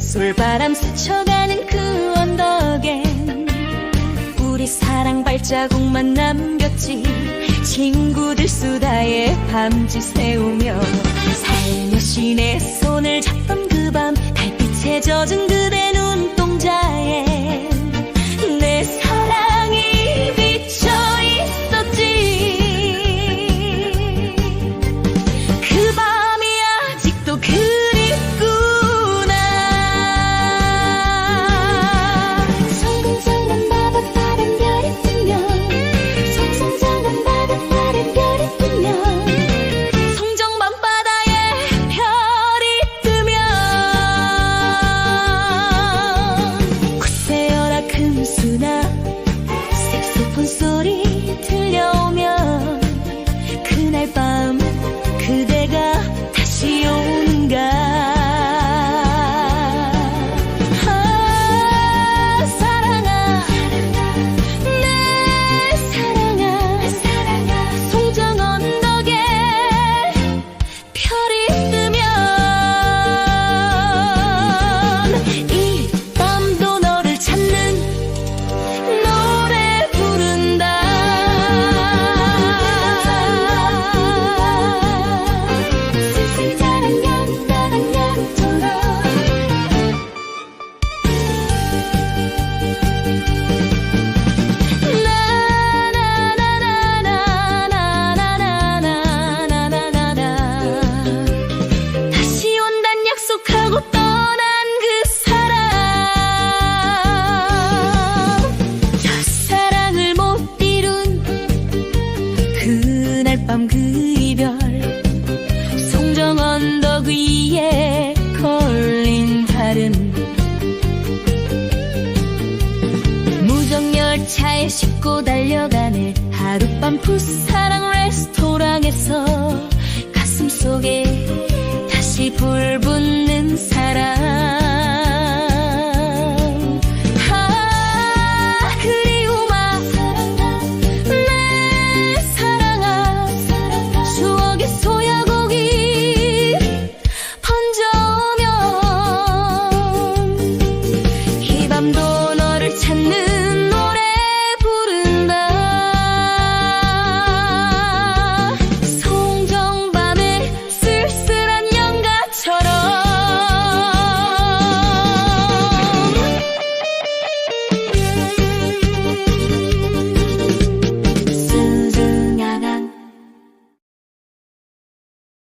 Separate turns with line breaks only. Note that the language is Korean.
겨울바람 스쳐가는 그 언덕엔 우리 사랑 발자국만 남겼지 친구들 수다에 밤지 새우며 살며시 내 손을 잡던 그 밤 달빛에 젖은 그대 눈 약속하고 떠난 그 사람. 첫 사랑을 못 이룬 그날 밤 그 이별. 송정 언덕 위에 걸린 달은 무정 열차에 싣고 달려가네. 하룻밤 풋사랑 레스토랑에서 가슴 속에 다시 불 붙는